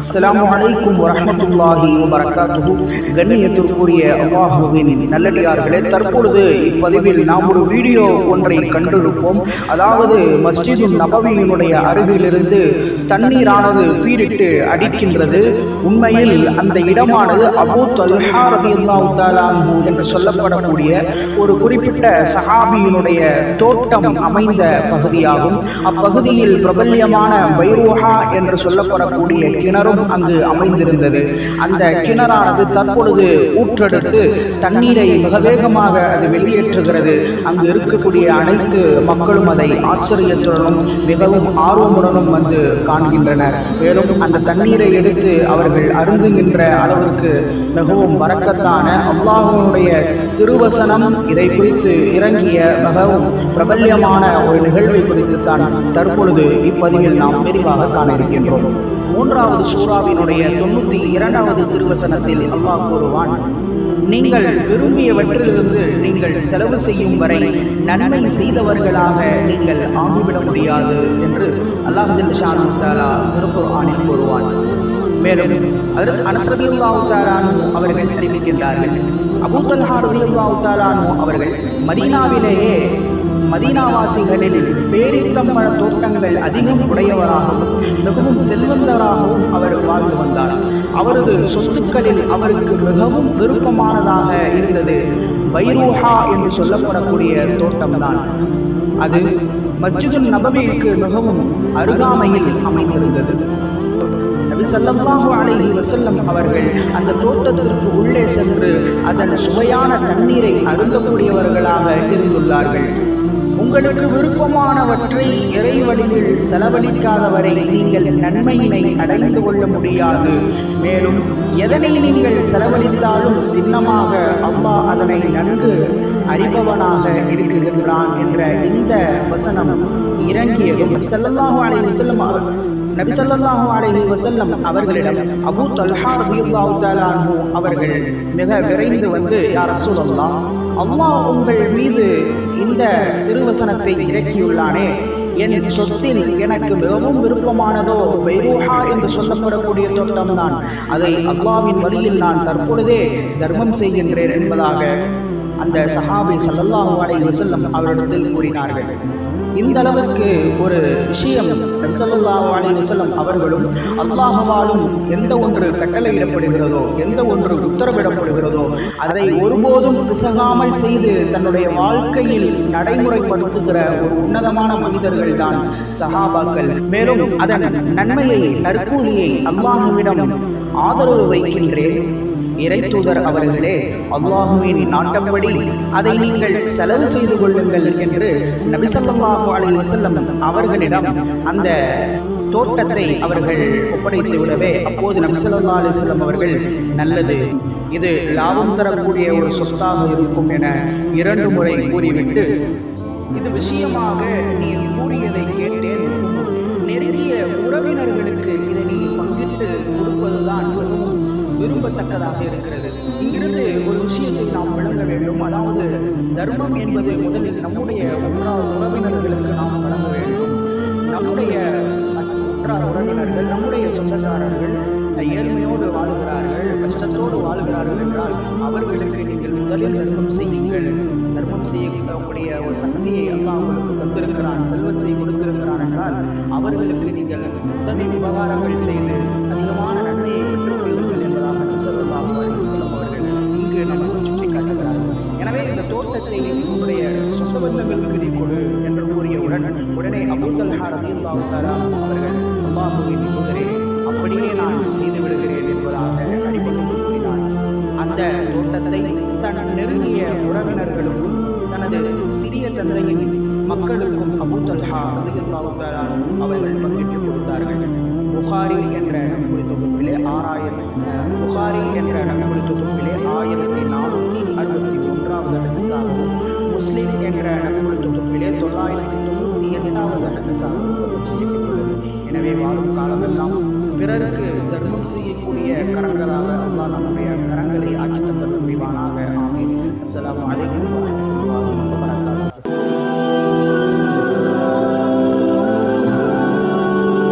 அஸ்லாம் வலைக்கும் வரமத்துல்லாஹி வபரகாத்துஹு. கண்ணியத்திற்குரிய அல்லாஹுவின் நல்லடியார்களே தற்பொழுது இப்பதிவில் நாம் ஒரு வீடியோ ஒன்றை கண்டிருப்போம். அதாவது மஸ்ஜிது நபவியினுடைய அருகிலிருந்து தண்ணீரானது பீரிட்டு அடிக்கின்றது. உண்மையில் அந்த இடமானது அபூ தல்ஹா என்று சொல்லப்படக்கூடிய ஒரு குறிப்பிட்ட சஹாபியினுடைய தோட்டம் அமைந்த பகுதியாகும். அப்பகுதியில் பிரபல்யமான பைரோஹா என்று சொல்லப்படக்கூடிய கிணறு கிணறும் அங்கு அமைந்திருந்தது. அந்த கிணறானது தற்பொழுது ஊற்றெடுத்து தண்ணீரை மிக வேகமாக அது வெளியேற்றுகிறது. அங்கு இருக்கக்கூடிய அனைத்து மக்களும் அதை ஆச்சரியத்துடனும் மிகவும் ஆர்வமுடனும் வந்து காண்கின்றனர். மேலும் அந்த தண்ணீரை எடுத்து அவர்கள் அருந்துகின்ற அளவிற்கு மிகவும் வரக்கத்தான அல்லாஹனுடைய திருவசனம் இதை குறித்து இறங்கிய மிகவும் பிரபல்யமான ஒரு நிகழ்வை குறித்து தான் தற்பொழுது இப்பதிவில் நாம் விரிவாக காண இருக்கின்றோம். மூன்றாவது சூறாவினுடைய தொண்ணூத்தி இரண்டாவது திருவசனத்தில் அல்லாஹ் கூறுவான் நீங்கள் விரும்பியவற்றிலிருந்து நீங்கள் செலவு செய்யும் வரை நன்மை செய்தவர்களாக நீங்கள் ஆகிவிட முடியாது என்று அல்லாஹ் ஜல்ஷானு திருப்பூர் திருக்குர்ஆனில் கூறுவான். மேலும் அதற்கு அனசரதியுல்லாஹு அவர்கள் தெரிவிக்கின்றார்கள் அபூத்தல்ஹா ரதியுல்லாஹு தாலானு அவர்கள் மதீனாவிலேயே மதீனாவாசிகளில் பேரித்தம்பழ தோட்டங்கள் அதிகம் உடையவராகவும் மிகவும் செல்வந்தராகவும் அவர் வாழ்ந்து வந்தார். அவரது சொத்துக்களில் அவருக்கு மிகவும் விருப்பமானதாக இருந்தது. பைரூஹா என்று சொல்லப்படக்கூடிய தோட்டம்தான். அது மஸ்ஜிதுல் நபவிக்கு மிகவும் அருகாமையில் அமைந்திருந்தது. நபி ஸல்லல்லாஹு அலைஹி அவர்கள் அந்த தோட்டத்திற்கு உள்ளே சென்று அதன் சுவையான தண்ணீரை அருந்தக்கூடியவர்களாக இருந்துள்ளார்கள். உங்களுக்கு விருப்பமானவற்றை இறைவழியில் செலவழிக்காதவரை நீங்கள் நன்மையினை அடைந்து கொள்ள முடியாது. மேலும் எதனை நீங்கள் செலவழித்தாலும் திண்ணமாக அம்மா அதனை நன்கு அறிபவனாக இருக்குகின்றான் என்ற இந்த வசனம் இறங்கியதும் ஸல்லல்லாஹு அலைஹி வஸல்லம் நபி ஸல்லல்லாஹு அலைஹி வஸல்லம் அவர்களிடம் அபூ தல்ஹா ரலியல்லாஹு தஆலா அவர்கள் மிக விரைந்து வந்து யா ரசூலல்லாஹ் அல்லாஹ் உங்கள் மீது திருவசனத்தை இறக்கியுள்ளானே. என் சொத்தில் எனக்கு மிகவும் விருப்பமானதோ பெய்ரூஹா என்று சொல்லப்படக்கூடிய தோட்டம் தான். அதை அல்லாவின் வழியில் நான் தற்பொழுதே தர்மம் செய்கின்றேன் என்பதாக அந்த சஹாபி ஸல்லல்லாஹு அலை வசல்லம் அவரிடத்தில் கூறினார்கள். இந்த அளவுக்கு ஒரு விஷயம் நபிசல்லாஹு அலைஹி வசல்லம் அவர்களும் அல்லாஹுவாலும் எந்த ஒன்று கட்டளையிடப்படுகிறதோ எந்த ஒன்று உத்தரவிடப்படுகிறதோ அதை ஒருபோதும் பிசகாமல் செய்து தன்னுடைய வாழ்க்கையில் நடைமுறைப்படுத்துகிற ஒரு உன்னதமான மனிதர்கள் தான் சஹாபாக்கள். மேலும் அதன் நன்மையை நற்கூலியை அல்லாஹுவிடம் ஆதரவு வைக்கின்றேன். இறைத்தூதர் அவர்களே அல்லாஹுவின் நாட்டப்படி அதை நீங்கள் செலவு செய்து கொள்ளுங்கள் என்று நபிசல்லாஹு அலி வசல்லம் அவர்களிடம் அந்த தோட்டத்தை அவர்கள் ஒப்படைத்து விடவே அப்போது நபிசல்லா அலிஸ்லம் அவர்கள் நல்லது இது லாபம் தரக்கூடிய ஒரு சொத்தாக இருக்கும் என இரண்டு முறை கூறிவிட்டு இது விஷயமாக நீ விரும்பத்தக்கதாக இருக்கிறது. இங்கிருந்து ஒரு விஷயத்தை நாம் விளங்க வேண்டும். அதாவது தர்மம் என்பது முதலில் நம்முடைய உற்றார் உறவினர்களுக்கு நாம் வழங்க வேண்டும். நம்முடைய உற்றார் உறவினர்கள் நம்முடைய சொந்தக்காரர்கள் ஏழ்மையோடு வாழுகிறார்கள் கஷ்டத்தோடு வாழுகிறார்கள் என்றால் அவர்களுக்கு நீங்கள் முதலில் தர்மம் செய்யுங்கள். தர்மம் செய்யக்கூடிய ஒரு சக்தியை அல்லாஹ் உங்களுக்கு தந்திருக்கிறான் செல்வத்தை கொடுத்திருக்கிறான் என்றால் அவர்களுக்கு நீங்கள் முதலில் விவகாரங்கள் செய்து அபூத்தல்ஹா ரலியல்லாஹு அவர்கள் அல்லாஹுவின் தூதரே அப்படியே நான் செய்து விடுகிறேன் என்பதாக அடிப்பட்டு கூறினார். அந்த தோட்டத்தை தன் நெருங்கிய உறவினர்களுக்கும் தனது சிறிய தந்தையின் மக்களுக்கும் அபுத்தல்ஹா ரலியல்லாஹு தஆலா அவர்கள் பங்கிட்டு கொடுத்தார்கள். புகாரி என்ற நன்மொழி தொகுப்பிலே ஆறாயிரம் புகாரி என்ற நன்மொழி தொகுப்பிலே தர்மம் செய்யக்கூடிய கரங்களாக